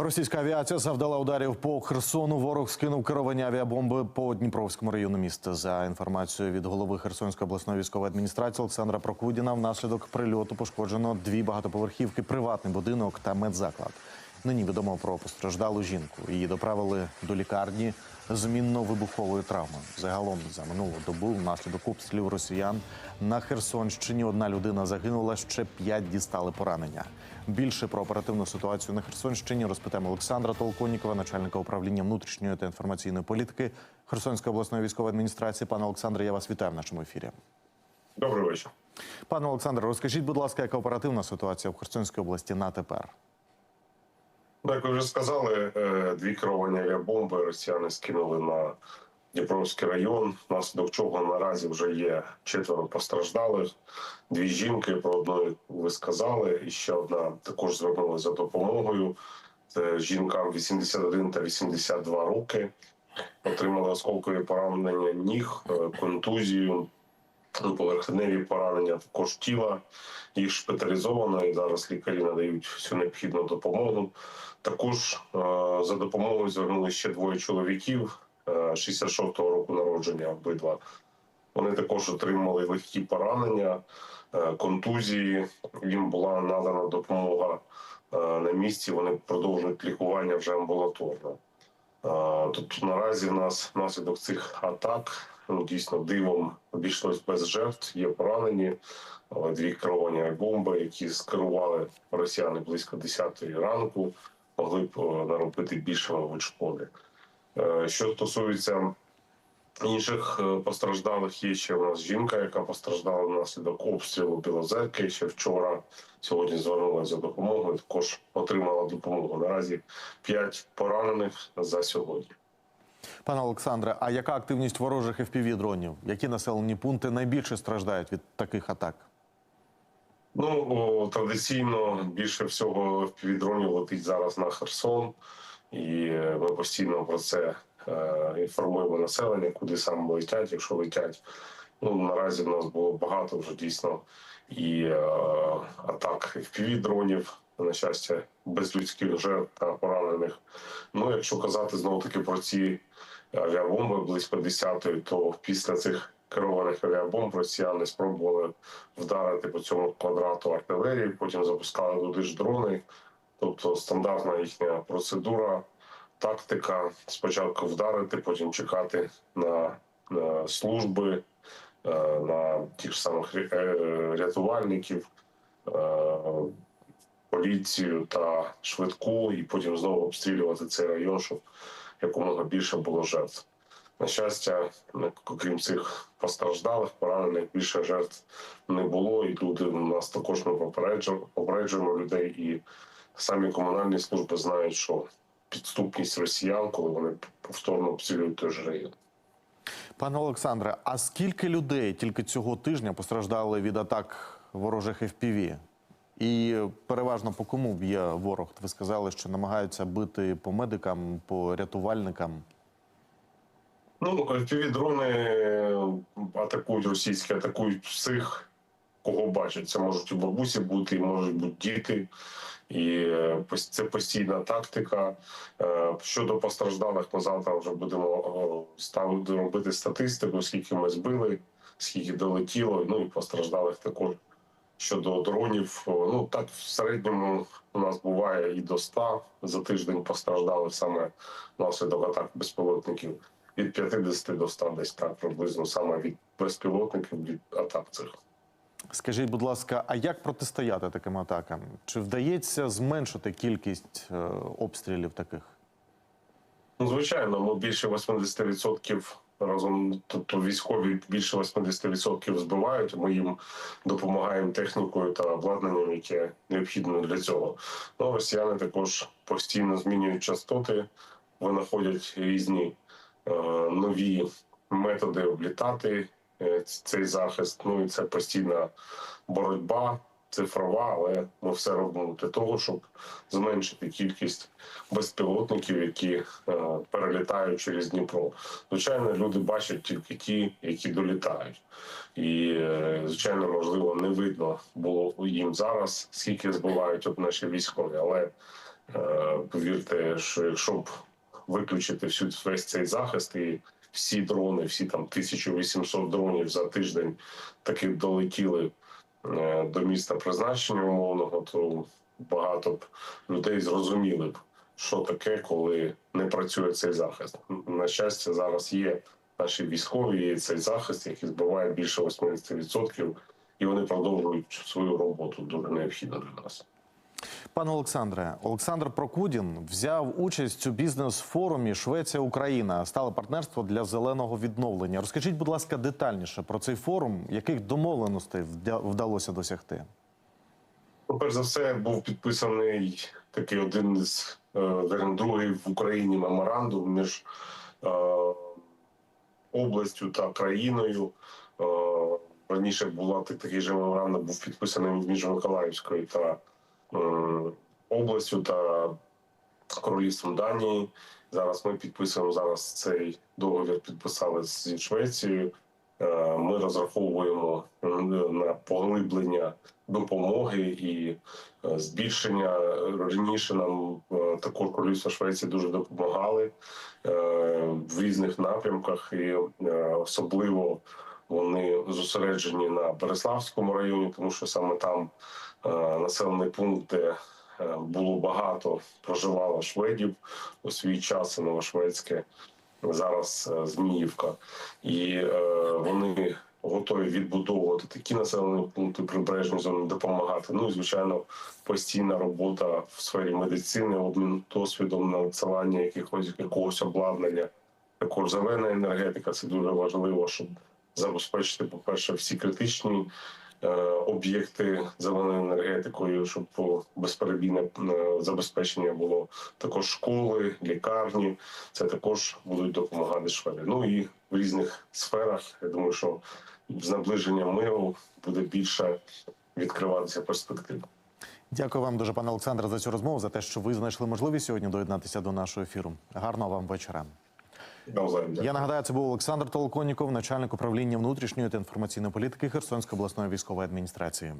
Російська авіація завдала ударів по Херсону. Ворог скинув керовані авіабомби по Дніпровському району міста. За інформацією від голови Херсонської обласної військової адміністрації Олександра Прокудіна, внаслідок прильоту пошкоджено дві багатоповерхівки, приватний будинок та медзаклад. Нині відомо про постраждалу жінку. Її доправили до лікарні з мінно-вибуховою травмою. Загалом за минулу добу внаслідок обстрілів росіян на Херсонщині одна людина загинула, ще п'ять дістали поранення. Більше про оперативну ситуацію на Херсонщині розпитаємо Олександра Толконікова, начальника управління внутрішньої та інформаційної політики Херсонської обласної військової адміністрації. Пане Олександре, я вас вітаю в нашому ефірі. Добрий вечір. Пане Олександре, розкажіть, будь ласка, яка оперативна ситуація в Херсонській області на тепер? Ну, Як ви вже сказали, е, дві керовані авіабомби росіяни скинули на Дніпровський район, внаслідок чого наразі вже є четверо постраждалих. Дві жінки, про одну ви сказали, і ще одна також звернулася за допомогою. Це жінкам 81 та 82 роки. Отримали осколкові поранення ніг, е, контузію, поверхневі поранення також тіла. Їх шпиталізовано і зараз лікарі надають всю необхідну допомогу. Також е, за допомогою звернули ще двоє чоловіків е, 66-го року народження обидва. Вони також отримали легкі поранення, е, контузії. Їм була надана допомога е, на місці. Вони продовжують лікування вже амбулаторно. Е, Тобто наразі в нас внаслідок цих атак ну, дійсно дивом обійшлось без жертв. Є поранені, дві керовані бомби, які скерували росіяни близько 10 ранку, могли б е, наробити більше мабуть, шкоди. Е, Що стосується інших е, постраждалих, є ще у нас жінка, яка постраждала внаслідок обстрілу Білозерки. Ще вчора сьогодні звернулася за допомогою. Також отримала допомогу. Наразі 5 поранених за сьогодні. Пане Олександре, а яка активність ворожих fpv дронів? Які населені пункти найбільше страждають від таких атак? Ну традиційно більше всього дронів летить зараз на Херсон, і е, ми постійно про це е, інформуємо населення, куди саме летять, якщо летять. Ну наразі в нас було багато вже дійсно і е, атак fpv дронів на щастя, без людських жертв та поранених. Ну якщо казати знову таки про ці авіабомби близько 10-ї, то після цих керованих авіабомб росіяни спробували вдарити по цьому квадрату артилерії, потім запускали туди ж дрони. Тобто стандартна їхня процедура, тактика спочатку вдарити, потім чекати на, на служби, е, на тих самих е, рятувальників, е, поліцію та швидку, і потім знову обстрілювати цей район, щоб якомога більше було жертв. На щастя, окрім цих постраждалих, поранених більше жертв не було, і люди у нас також ми попереджуємо, попереджуємо людей, і самі комунальні служби знають, що підступність росіян, коли вони повторно обстрілюють той же район. Пане Олександре, а скільки людей тільки цього тижня постраждали від атак ворожих FPV? І переважно по кому б'є ворог? Ви сказали, що намагаються бити по медикам, по рятувальникам. Ну, fpv дрони атакують російські, атакують всіх, кого бачать. Це можуть і бабусі бути, і можуть бути діти. І е, це постійна тактика. Е, Щодо постраждалих, ми завтра вже будемо робити статистику, скільки ми збили, скільки долетіло. Ну і постраждалих також. Щодо дронів, ну так в середньому у нас буває і до 100 за тиждень постраждали саме внаслідок атак безпілотників від 50 до 100 десь так приблизно саме від безпілотників від атак цих. Скажіть, будь ласка, а як протистояти таким атакам? Чи вдається зменшити кількість е, обстрілів таких? Ну, звичайно, ми більше 80% разом, тобто військові більше 80% збивають. Ми їм допомагаємо технікою та обладнанням, яке необхідно для цього. Ну, росіяни також постійно змінюють частоти, винаходять різні е, нові методи облітати е, цей захист. Ну і це постійна боротьба. Цифрова, але ми все робимо для того, щоб зменшити кількість безпілотників, які е, перелітають через Дніпро. Звичайно, люди бачать тільки ті, які долітають, і е, звичайно, можливо, не видно було їм зараз, скільки збивають от наші військові, але Е, Повірте, що якщо б виключити всю весь цей захист і всі дрони, всі там 1800 дронів за тиждень таки долетіли до міста призначення умовного, то багато б людей зрозуміли б, що таке, коли не працює цей захист. На щастя, зараз є наші військові, є цей захист, який збиває більше 80%, і вони продовжують свою роботу дуже необхідно для нас. Пане Олександре, Олександр Прокудін взяв участь у бізнес-форумі Швеція Україна стале партнерство для зеленого відновлення. Розкажіть, будь ласка, детальніше про цей форум, яких домовленостей вдалося досягти? Перш за все, був підписаний такий один із е, другий в Україні меморандум між е, областю та країною. Е, раніше була так- такий же меморандум, був підписаний між Миколаївською та областю та королівством Данії. Зараз ми підписуємо зараз цей договір. Підписали зі Швецією. Е, Ми розраховуємо е, на поглиблення допомоги і е, збільшення раніше нам е, також королівство Швеції дуже допомагали е, в різних напрямках, і е, особливо вони зосереджені на Береславському районі, тому що саме там е, населений пункт, де е, було багато проживало шведів у свій час, Новошведське, зараз е, Зміївка, і вони готові відбудовувати такі населені пункти прибережні зони, допомагати. Ну і звичайно, постійна робота в сфері медицини, обмін досвідом, надсилання якихось якогось обладнання. Також зелена енергетика це дуже важливо, щоб забезпечити, по-перше, всі критичні е, об'єкти зеленою енергетикою, щоб безперебійне е, забезпечення було також школи, лікарні. Це також будуть допомагати шведи. Ну і в різних сферах. Я думаю, що з наближенням миру буде більше відкриватися перспектив. Дякую вам дуже, пане Олександре, за цю розмову, за те, що ви знайшли можливість сьогодні доєднатися до нашого ефіру. Гарного вам вечора. Я нагадаю, це був Олександр Толоконніков, начальник управління внутрішньої та інформаційної політики Херсонської обласної військової адміністрації.